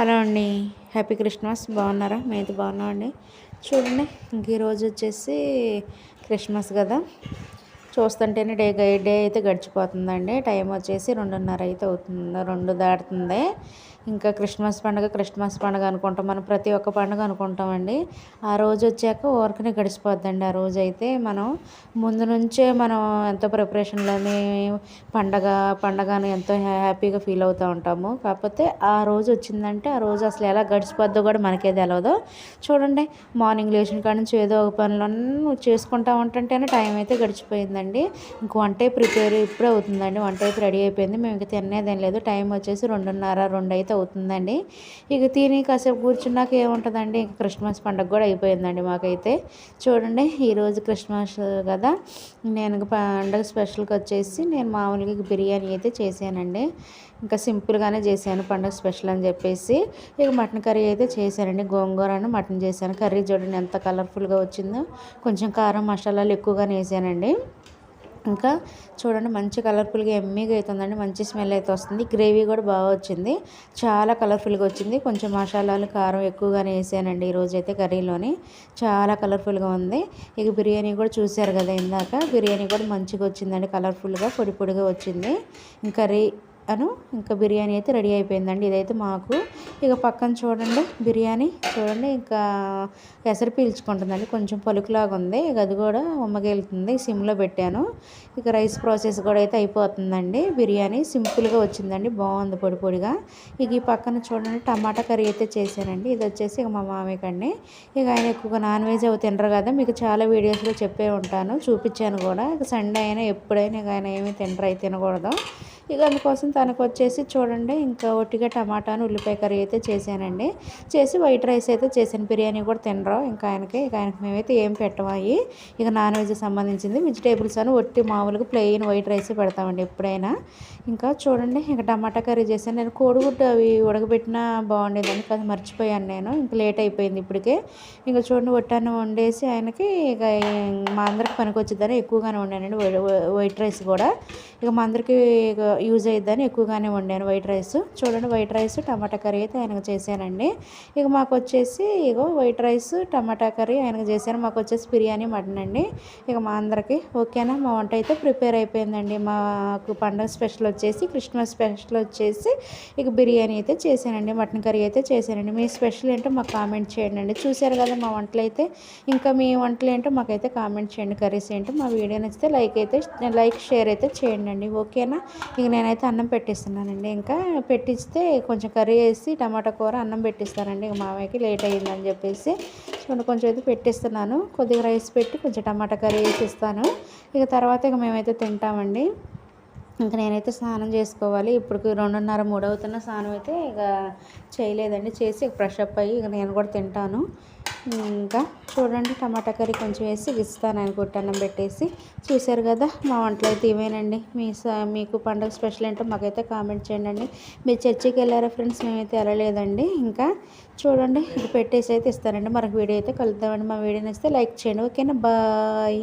Hello అండి. Happy Christmas. బాగున్నారా? మేమైతే బాగున్నాం అండి చూడండి ఇంక ఈరోజు వచ్చేసి క్రిస్మస్ కదా. చూస్తుంటేనే డే డే అయితే గడిచిపోతుందండి. టైం వచ్చేసి రెండున్నర అయితే అవుతుంది. రెండు దాటుతుంది. ఇంకా క్రిస్మస్ పండుగ క్రిస్మస్ పండుగ అనుకుంటాం. మనం ప్రతి ఒక్క పండుగ అనుకుంటామండి. ఆ రోజు వచ్చాక ఊరికనే గడిచిపోద్దండి. ఆ రోజు అయితే మనం ముందు నుంచే మనం ఎంతో ప్రిపరేషన్లోని పండగ పండగను ఎంతో హ్యాపీగా ఫీల్ అవుతూ ఉంటాము. కాకపోతే ఆ రోజు వచ్చిందంటే ఆ రోజు అసలు ఎలా గడిచిపోద్దో కూడా మనకే తెలియదు చూడండి మార్నింగ్ లేచిన కాడ నుంచి ఏదో ఒక పనులన్నీ చేసుకుంటా ఉంటుంటేనే టైం అయితే అయిపోయిందండి. ఇంక వంట ప్రిపేర్ ఇప్పుడే అవుతుందండి. వంట అయితే రెడీ అయిపోయింది. మేము ఇంకా తినేదేం లేదు. టైం వచ్చేసి రెండున్నర రెండు అయితే అవుతుందండి. ఇక తిని కాసేపు కూర్చున్నాక ఏముంటుందండి? ఇంక క్రిస్మస్ పండుగ కూడా అయిపోయిందండి మాకైతే. చూడండి ఈరోజు క్రిస్మస్ కదా. నేను పండుగ స్పెషల్కి వచ్చేసి నేను మామూలుగా బిర్యానీ అయితే చేశానండి. ఇంకా సింపుల్గానే చేశాను పండుగ స్పెషల్ అని చెప్పేసి. ఇక మటన్ కర్రీ అయితే చేశానండి. గోంగూరను మటన్ చేశాను. కర్రీ చూడండి ఎంత కలర్ఫుల్గా వచ్చిందో. కొంచెం కారం మసాలాలు ఎక్కువగానే వేసానండి. ఇంకా చూడండి మంచి కలర్ఫుల్గా ఎమ్మీగా అవుతుందండి మంచి స్మెల్ అయితే వస్తుంది. గ్రేవీ కూడా బాగా వచ్చింది. చాలా కలర్ఫుల్గా వచ్చింది. కొంచెం మసాలాలు కారం ఎక్కువగానే వేసానండి ఈరోజు అయితే కర్రీలోని. చాలా కలర్ఫుల్గా ఉంది. ఇక బిర్యానీ కూడా చూశారు కదా ఇందాక. బిర్యానీ కూడా మంచిగా వచ్చిందండి. కలర్ఫుల్గా పొడి పొడిగా వచ్చింది. కర్రీ అను ఇంకా బిర్యానీ అయితే రెడీ అయిపోయిందండి. ఇదైతే మాకు. ఇక పక్కన చూడండి బిర్యానీ చూడండి. ఇంకా ఎసరు పీల్చుకుంటుందండి. కొంచెం పలుకులాగా ఉంది. ఇక అది కూడా ఉమ్మగెలుతుంది. సిమ్లో పెట్టాను. ఇక రైస్ ప్రాసెస్ కూడా అయితే అయిపోతుందండి. బిర్యానీ సింపుల్గా వచ్చిందండి. బాగుంది పొడి పొడిగా. ఇక ఈ పక్కన చూడండి టమాటా కర్రీ అయితే చేశానండి. ఇది వచ్చేసి ఇక మా మామయ్యకండి. ఇక ఆయన ఎక్కువగా నాన్ వెజ్ అవి తినరు కదా. మీకు చాలా వీడియోస్లో చెప్పే ఉంటాను. చూపించాను కూడా. ఇక సండే అయినా ఎప్పుడైనా ఇక ఆయన ఏమీ తినరు. అయితే తినకూడదు. ఇక అందుకోసం తనకు వచ్చేసి చూడండి ఇంకా ఒట్టిగా టమాటాను ఉల్లిపాయ కర్రీ అయితే చేశానండి. చేసి వైట్ రైస్ అయితే చేశాను. బిర్యానీ కూడా తినరు. ఇంకా ఆయనకి ఇక ఆయనకి మేమైతే ఏం పెట్టవాయి ఇక నాన్ వెజ్ సంబంధించింది. వెజిటేబుల్స్ అని ఒట్టి మామూలుగా ప్లెయిన్ వైట్ రైస్ పెడతామండి ఎప్పుడైనా. ఇంకా చూడండి ఇంకా టమాటా కర్రీ చేశాను. నేను కోడిగుడ్డు అవి ఉడకబెట్టినా బాగుండేదని కాదు మర్చిపోయాను నేను. ఇంకా లేట్ అయిపోయింది ఇప్పటికే. ఇంకా చూడండి ఒట్టాన్ని వండేసి ఆయనకి ఇక మా అందరికి పనికి వచ్చిందని ఎక్కువగానే వండానండి. వైట్ రైస్ కూడా. ఇక మా అందరికీ యూజ్ అయ్యిద్దని ఎక్కువగానే వండాను. వైట్ రైస్ చూడండి వైట్ రైస్ టమాటా కర్రీ అయితే ఆయనకు చేశానండి. ఇక మాకు వచ్చేసి ఇగో వైట్ రైస్ టమాటా కర్రీ ఆయనకు చేశాను. మాకు వచ్చేసి బిర్యానీ మటన్ అండి. ఇక మా అందరికి ఓకేనా? మా వంట అయితే ప్రిపేర్ అయిపోయిందండి. మాకు పండుగ స్పెషల్ వచ్చేసి క్రిస్మస్ స్పెషల్ వచ్చేసి ఇక బిర్యానీ అయితే చేశానండి. మటన్ కర్రీ అయితే చేశానండి. మీ స్పెషల్ ఏంటో మాకు కామెంట్ చేయండి అండి. చూశారు కదా మా వంటలు అయితే? ఇంకా మీ వంటలు ఏంటో మాకైతే కామెంట్ చేయండి. కర్రీస్ ఏంటో మా వీడియో నచ్చితే లైక్ అయితే లైక్ షేర్ అయితే చేయండి ఓకేనా? ఇక నేనైతే అన్నం పెట్టిస్తున్నానండి. ఇంకా పెట్టిస్తే కొంచెం కర్రీ వేసి టమాటా కూర అన్నం పెట్టిస్తానండి ఇక మామయ్యకి లేట్ అయ్యిందని చెప్పేసి చూడండి కొంచెం అయితే పెట్టిస్తున్నాను. కొద్దిగా రైస్ పెట్టి కొంచెం టమాటా కర్రీ వేసి ఇస్తాను. ఇక తర్వాత ఇక మేమైతే తింటామండి. ఇంకా నేనైతే స్నానం చేసుకోవాలి. ఇప్పుడు రెండున్నర మూడు అవుతున్న స్నానం అయితే ఇక చేయలేదండి. చేసి ఫ్రెష్ అప్ అయ్యి ఇక నేను కూడా తింటాను. ఇంకా చూడండి టమాటా కర్రీ కొంచెం వేసి ఇస్తాను అనుకుంటాను పెట్టేసి. చూశారు కదా మా వంటలు అయితే ఇవేనండి. మీ మీకు పండుగ స్పెషల్ ఏంటో మాకైతే కామెంట్ చేయండి మీరు చర్చికి వెళ్ళారా ఫ్రెండ్స్? మేమైతే వెళ్ళలేదండి. ఇంకా చూడండి ఇది పెట్టేసి అయితే ఇస్తానండి. మరొక వీడియో అయితే కలుద్దామండి. మా వీడియో నచ్చితే లైక్ చేయండి. ఓకేనా? బాయ్.